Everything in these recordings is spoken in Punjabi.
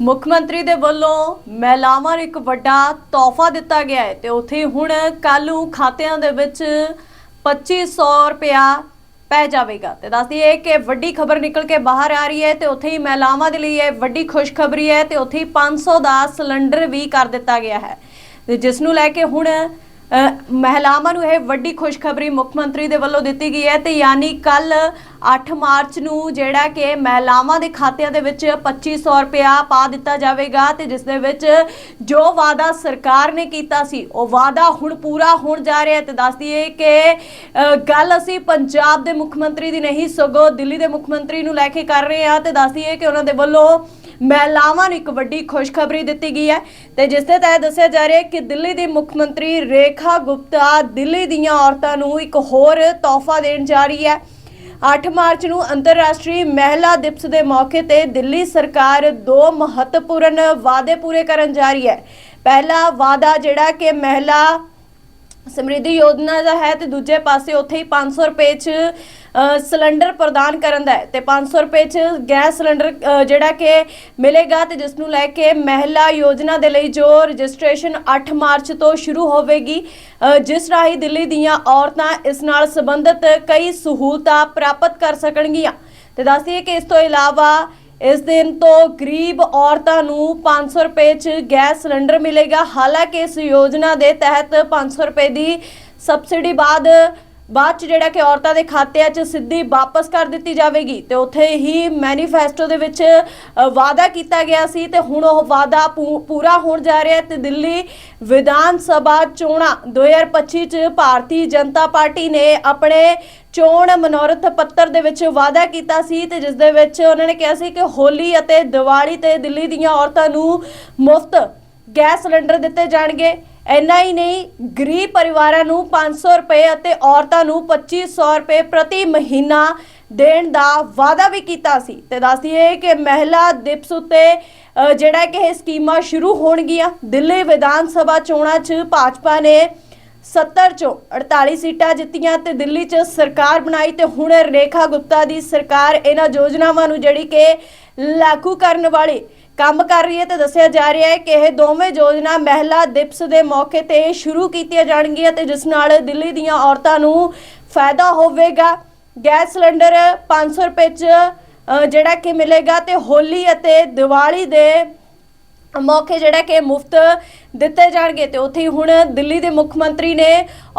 ਮੁੱਖ ਮੰਤਰੀ ਦੇ ਵੱਲੋਂ ਮਹਿਲਾਵਾਂ ਨੂੰ ਇੱਕ ਵੱਡਾ ਤੋਹਫਾ ਦਿੱਤਾ ਗਿਆ ਹੈ ਤੇ ਉੱਥੇ ਹੁਣ ਕੱਲ ਨੂੰ ਖਾਤਿਆਂ ਦੇ ਵਿੱਚ 2500 ਰੁਪਇਆ ਪੈ ਜਾਵੇਗਾ। ਤੇ ਦੱਸਦੀ ਹੈ ਕਿ ਵੱਡੀ ਖਬਰ ਨਿਕਲ ਕੇ ਬਾਹਰ ਆ ਰਹੀ ਹੈ ਤੇ ਉੱਥੇ ਹੀ ਮਹਿਲਾਵਾਂ ਦੇ ਲਈ ਇਹ ਵੱਡੀ ਖੁਸ਼ਖਬਰੀ ਹੈ ਤੇ ਉੱਥੇ ਹੀ 500 ਦਾ ਸਿਲੰਡਰ ਵੀ ਕਰ ਦਿੱਤਾ ਗਿਆ ਹੈ। ਤੇ ਜਿਸ ਨੂੰ ਲੈ ਕੇ ਹੁਣ ਮਹਿਲਾਵਾਂ ਨੂੰ ਇਹ ਵੱਡੀ ਖੁਸ਼ਖਬਰੀ ਮੁੱਖ ਮੰਤਰੀ ਦੇ ਵੱਲੋਂ ਦਿੱਤੀ ਗਈ ਹੈ ਤੇ ਯਾਨੀ ਕੱਲ 8 ਮਾਰਚ ਨੂੰ ਜਿਹੜਾ ਕਿ ਮਹਿਲਾਵਾਂ ਦੇ ਖਾਤਿਆਂ ਦੇ ਵਿੱਚ 2500 ਰੁਪਇਆ ਪਾ ਦਿੱਤਾ ਜਾਵੇਗਾ ਤੇ ਜਿਸ ਦੇ ਵਿੱਚ ਜੋ ਵਾਅਦਾ ਸਰਕਾਰ ਨੇ ਕੀਤਾ ਸੀ, ਉਹ ਵਾਅਦਾ ਹੁਣ ਪੂਰਾ ਹੋਣ ਜਾ ਰਿਹਾ ਹੈ ਤੇ ਦੱਸ ਦਈਏ ਕਿ ਗੱਲ ਅਸੀਂ ਪੰਜਾਬ ਦੇ ਮੁੱਖ ਮੰਤਰੀ ਦੀ ਨਹੀਂ, ਸਗੋਂ ਦਿੱਲੀ ਦੇ ਮੁੱਖ ਮੰਤਰੀ ਨੂੰ ਲੈ ਕੇ ਕਰ ਰਹੇ ਹਾਂ ਤੇ ਦੱਸ ਦਈਏ ਕਿ ਉਹਨਾਂ ਦੇ ਵੱਲੋਂ ਮਹਿਲਾਵਾਂ ਨੂੰ ਇੱਕ ਵੱਡੀ ਖੁਸ਼ਖਬਰੀ ਦਿੱਤੀ ਗਈ ਹੈ ਤੇ ਜਿਸ ਦੇ ਤਹਿਤ ਦੱਸਿਆ ਜਾ ਰਿਹਾ ਹੈ ਕਿ ਦਿੱਲੀ ਦੀ ਮੁੱਖ ਮੰਤਰੀ ਰੇਖਾ ਗੁਪਤਾ ਦਿੱਲੀ ਦੀਆਂ ਔਰਤਾਂ ਨੂੰ ਇੱਕ ਹੋਰ ਤੋਹਫਾ ਦੇਣ ਜਾ ਰਹੀ ਹੈ। 8 ਮਾਰਚ ਨੂੰ ਅੰਤਰਰਾਸ਼ਟਰੀ ਮਹਿਲਾ ਦਿਵਸ ਦੇ ਮੌਕੇ ਤੇ ਦਿੱਲੀ ਸਰਕਾਰ ਦੋ ਮਹੱਤਵਪੂਰਨ ਵਾਅਦੇ ਪੂਰੇ ਕਰਨ ਜਾ ਰਹੀ ਹੈ। ਪਹਿਲਾ ਵਾਅਦਾ ਜਿਹੜਾ ਕਿ ਮਹਿਲਾ ਸਮਰਿੱਧੀ ਯੋਜਨਾ ਦਾ ਹੈ ਤੇ ਦੂਜੇ ਪਾਸੇ ਉੱਥੇ ਹੀ 500 ਰੁਪਏ ਚ ਸਿਲੰਡਰ ਪ੍ਰਦਾਨ ਕਰਨ ਦਾ ਹੈ ਤੇ 500 ਰੁਪਏ ਚ ਗੈਸ ਸਿਲੰਡਰ ਜਿਹੜਾ ਕਿ ਮਿਲੇਗਾ ਤੇ ਜਿਸ ਨੂੰ ਲੈ ਕੇ ਮਹਿਲਾ ਯੋਜਨਾ ਦੇ ਲਈ ਜੋ ਰਜਿਸਟ੍ਰੇਸ਼ਨ 8 ਮਾਰਚ ਤੋਂ ਸ਼ੁਰੂ ਹੋਵੇਗੀ ਜਿਸ ਰਾਹੀਂ ਦਿੱਲੀ ਦੀਆਂ ਔਰਤਾਂ ਇਸ ਨਾਲ ਸੰਬੰਧਿਤ ਕਈ ਸਹੂਲਤਾਂ ਪ੍ਰਾਪਤ ਕਰ ਸਕਣਗੀਆਂ। ਤੇ ਦੱਸਦੀਏ ਕਿ ਇਸ ਤੋਂ ਇਲਾਵਾ ਇਸ ਦਿਨ ਤੋਂ ਗਰੀਬ ਔਰਤਾਂ ਨੂੰ 500 ਰੁਪਏ ਚ ਗੈਸ ਸਿਲੰਡਰ ਮਿਲੇਗਾ। ਹਾਲਾਂਕਿ ਇਸ ਯੋਜਨਾ ਦੇ ਤਹਿਤ 500 ਰੁਪਏ ਦੀ ਸਬਸਿਡੀ ਬਾਅਦ ਬਾਅਦ ਚ ਜਿਹੜਾ ਕਿ ਔਰਤਾਂ ਦੇ ਖਾਤਿਆਂ 'ਚ ਸਿੱਧੀ ਵਾਪਸ ਕਰ ਦਿੱਤੀ ਜਾਵੇਗੀ ਤੇ ਉੱਥੇ ਹੀ ਮੈਨੀਫੈਸਟੋ ਦੇ ਵਿੱਚ ਵਾਅਦਾ ਕੀਤਾ ਗਿਆ ਸੀ ਤੇ ਹੁਣ ਉਹ ਵਾਅਦਾ ਪੂ- ਪੂਰਾ ਹੋਣ ਜਾ ਰਿਹਾ ਹੈ ਤੇ ਦਿੱਲੀ ਵਿਧਾਨ ਸਭਾ ਚੋਣਾਂ 2025 ਚ ਭਾਰਤੀ ਜਨਤਾ ਪਾਰਟੀ ਨੇ ਆਪਣੇ ਚੋਣ ਮਨੋਰਥ ਪੱਤਰ ਦੇ ਵਿੱਚ ਵਾਅਦਾ ਕੀਤਾ ਸੀ ਤੇ ਜਿਸ ਦੇ ਵਿੱਚ ਉਹਨਾਂ ਨੇ ਕਿਹਾ ਸੀ ਕਿ ਹੋਲੀ ਅਤੇ ਦੀਵਾਲੀ ਤੇ ਦਿੱਲੀ ਦੀਆਂ ਔਰਤਾਂ ਨੂੰ ਮੁਫਤ ਗੈਸ ਸਿਲੰਡਰ ਦਿੱਤੇ ਜਾਣਗੇ। ਇੰਨਾ ਹੀ ਨਹੀਂ, ਗਰੀਬ ਪਰਿਵਾਰਾਂ ਨੂੰ 500 ਰੁਪਏ ਅਤੇ ਔਰਤਾਂ ਨੂੰ 2500 ਰੁਪਏ ਪ੍ਰਤੀ ਮਹੀਨਾ ਦੇਣ ਦਾ ਵਾਅਦਾ ਵੀ ਕੀਤਾ ਸੀ। ਤੇ ਦੱਸ ਦਈਏ ਕਿ ਮਹਿਲਾ ਦਿਵਸ ਉੱਤੇ ਜਿਹੜਾ ਕਿ ਇਹ ਸਕੀਮਾਂ ਸ਼ੁਰੂ ਹੋਣਗੀਆਂ, ਦਿੱਲੀ ਵਿਧਾਨ ਸਭਾ ਚੋਣਾਂ 'ਚ ਭਾਜਪਾ ਨੇ 70 ਚੋਂ 48 ਸੀਟਾਂ ਜਿੱਤੀਆਂ ਤੇ ਦਿੱਲੀ 'ਚ ਸਰਕਾਰ ਬਣਾਈ ਤੇ ਹੁਣ ਰੇਖਾ ਗੁਪਤਾ ਦੀ ਸਰਕਾਰ ਇਹਨਾਂ ਯੋਜਨਾਵਾਂ ਨੂੰ ਜਿਹੜੀ ਕਿ ਲਾਗੂ ਕਰਨ ਵਾਲੀ ਕੰਮ ਕਰ ਰਹੀ ਹੈ ਤੇ ਦੱਸਿਆ ਜਾ ਰਿਹਾ ਹੈ ਕਿ ਇਹ ਦੋਵੇਂ ਯੋਜਨਾ ਮਹਿਲਾ ਦਿਵਸ ਦੇ ਮੌਕੇ ਤੇ ਸ਼ੁਰੂ ਕੀਤੀਆਂ ਜਾਣਗੀਆਂ ਤੇ ਜਿਸ ਨਾਲ ਦਿੱਲੀ ਦੀਆਂ ਔਰਤਾਂ ਨੂੰ ਫਾਇਦਾ ਹੋਵੇਗਾ। ਗੈਸ ਸਿਲੰਡਰ 500 ਰੁਪਏ 'ਚ ਜਿਹੜਾ ਕਿ ਮਿਲੇਗਾ ਤੇ ਹੋਲੀ ਅਤੇ ਦੀਵਾਲੀ ਦੇ ਮੌਕੇ ਜਿਹੜਾ ਕਿ ਮੁਫਤ ਦਿੱਤੇ ਜਾਣਗੇ ਤੇ ਉੱਥੇ ਹੀ ਹੁਣ ਦਿੱਲੀ ਦੇ ਮੁੱਖ ਮੰਤਰੀ ਨੇ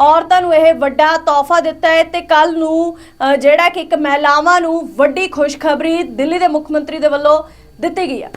ਔਰਤਾਂ ਨੂੰ ਇਹ ਵੱਡਾ ਤੋਹਫਾ ਦਿੱਤਾ ਹੈ ਤੇ ਕੱਲ ਨੂੰ ਜਿਹੜਾ ਕਿ ਇੱਕ ਮਹਿਲਾਵਾਂ ਨੂੰ ਵੱਡੀ ਖੁਸ਼ਖਬਰੀ ਦਿੱਲੀ ਦੇ ਮੁੱਖ ਮੰਤਰੀ ਦੇ ਵੱਲੋਂ ਦਿੱਤੀ ਗਈ ਹੈ।